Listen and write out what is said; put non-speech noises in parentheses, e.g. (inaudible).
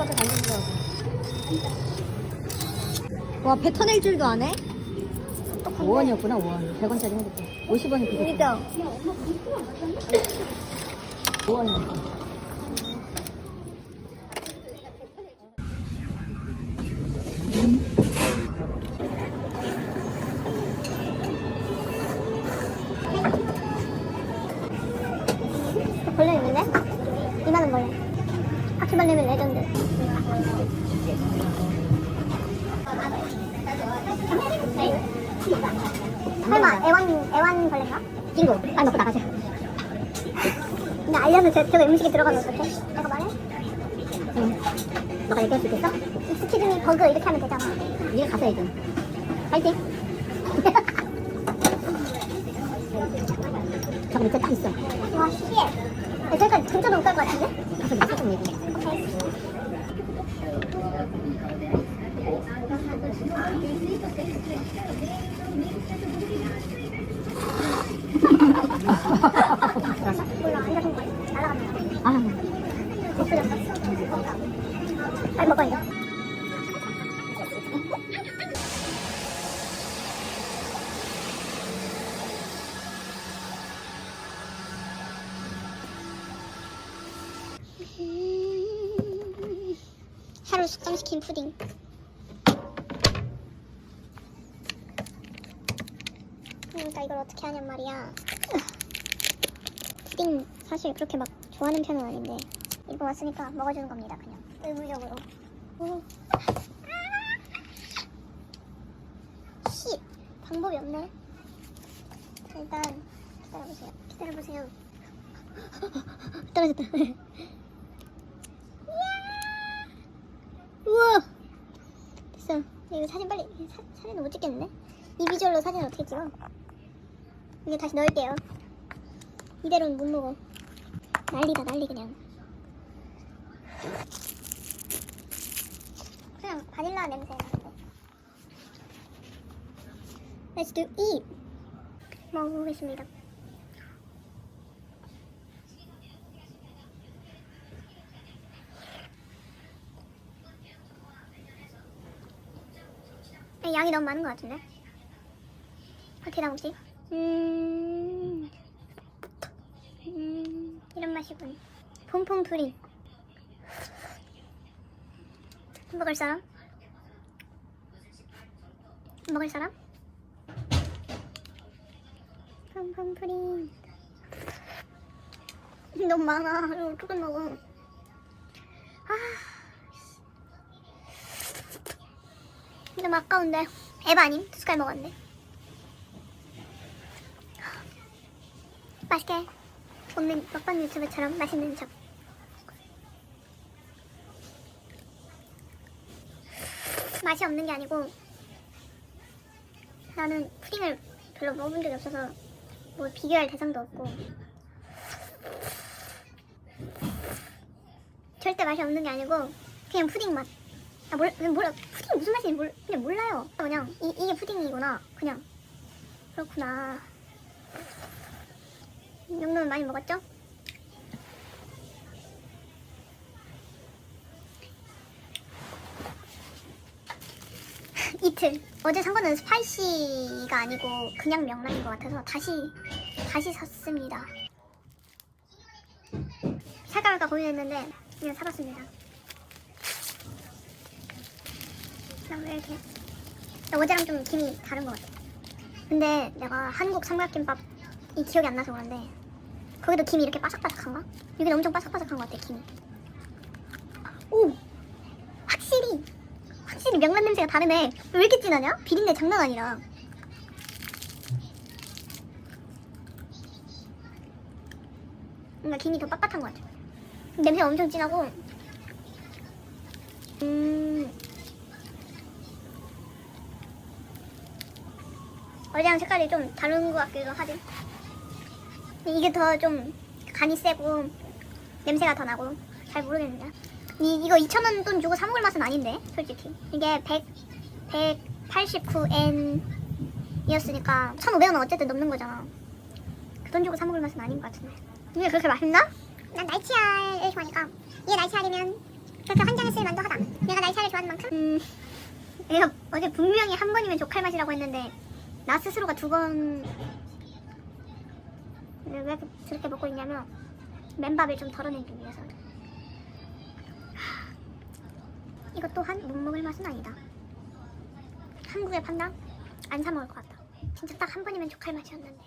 아빠한테 달리려고. 와, 뱉어낼 줄도 안 해? 5원이었구나, 5원. 100원짜리 핸드폰. 50원이 그거. 5원이었구나. 설마 애완 애완 벌레인가? 찡고 빨리 먹고 나가자 근데 알려서 저, 저거 음식에 들어가면 어떡해? 내가 말해? 응 너가 얘기할 수 있겠어? 익스큐즈 미 버그 이렇게 하면 되잖아. 네가 가서 얘기해 파이팅 (laughs) 저거 밑에 딱 있어 와 씨. 야, 저기까지 진짜 깔것 같은데? 가서 밑에 좀 얘기해 오케이. 하루 숙성시킨 푸딩. 그러니까 이걸 어떻게 하냔 말이야. 푸딩 사실 그렇게 막 좋아하는 편은 아닌데 이거 왔으니까 먹어주는 겁니다 그냥 의무적으로. 오. 씨 방법이 없네. 자, 일단 기다려보세요. 기다려보세요. (laughs) 떨어졌다. (laughs) 우와 됐어 이거 사진 빨리 사, 사진을 못 찍겠는데 이 비주얼로 사진 어떻게 찍어 이제 다시 넣을게요. 이대로는 못 먹어. 난리다 난리 그냥. 그냥 바닐라 냄새 나는데 Let's do eat. 먹어보겠습니다. 아, 양이 너무 많은 것 같은데? 어떻게 다 먹지? 음... 음... 이런 맛이군. 퐁퐁 프리. 먹을 사람? 먹을 사람? 퐁퐁 프리. 너무 많아. 이거 어떻게 먹어? 아... 너무 아까운데 에바 아님? 두 숟갈 먹었는 맛있게 먹는 먹방 유튜브처럼 맛있는 척 맛이 없는 게 아니고 나는 푸딩을 별로 먹어본 적이 없어서 뭐 비교할 대상도 없고 절대 맛이 없는 게 아니고 그냥 푸딩 맛 아, 그냥 몰라. 푸딩 무슨 맛인지 몰, 그냥 몰라요. 그냥, 이, 이게 푸딩이구나. 그냥. 그렇구나. 이 정도면 많이 먹었죠? (laughs) 이틀. 어제 산 거는 스파이시가 아니고 그냥 명란인 것 같아서 다시, 다시 샀습니다. 살까 말까 고민했는데 그냥 사봤습니다. 왜 이렇게 어제랑 좀 김이 다른 것 같아. 근데 내가 한국 삼각김밥이 기억이 안 나서 그런데 거기도 김이 이렇게 바삭바삭한가? 여기는 엄청 바삭바삭한 것 같아 김이. 오, 확실히 확실히 명란 냄새가 다르네. 왜 이렇게 진하냐? 비린내 장난 아니라. 뭔가 김이 더 빳빳한 것 같아. 냄새가 엄청 진하고. 음. 어제랑 색깔이 좀 다른 것 같기도 하지. 이게 더 좀 간이 세고 냄새가 더 나고 잘 모르겠는데. 이, 이거 2,000원 돈 주고 사 먹을 맛은 아닌데, 솔직히. 이게 100, 189엔이었으니까 1,500원 어쨌든 넘는 거잖아. 그 돈 주고 사 먹을 맛은 아닌 것 같은데. 이게 그렇게 맛있나? 난 날치알을 좋아하니까 이게 날치알이면 그렇게 한 잔했으니 만족하다. 얘가 날차를 좋아하는 만큼? 음, 얘가 어제 분명히 한 번이면 족할 맛이라고 했는데 나 스스로가 두 번... 왜 이렇게 저렇게 먹고 있냐면 맨밥을 좀 덜어내기 위해서 하, 이거 또한 못 먹을 맛은 아니다. 한국에 판다? 안 사 먹을 것 같다. 진짜 딱 한 번이면 족할 맛이었는데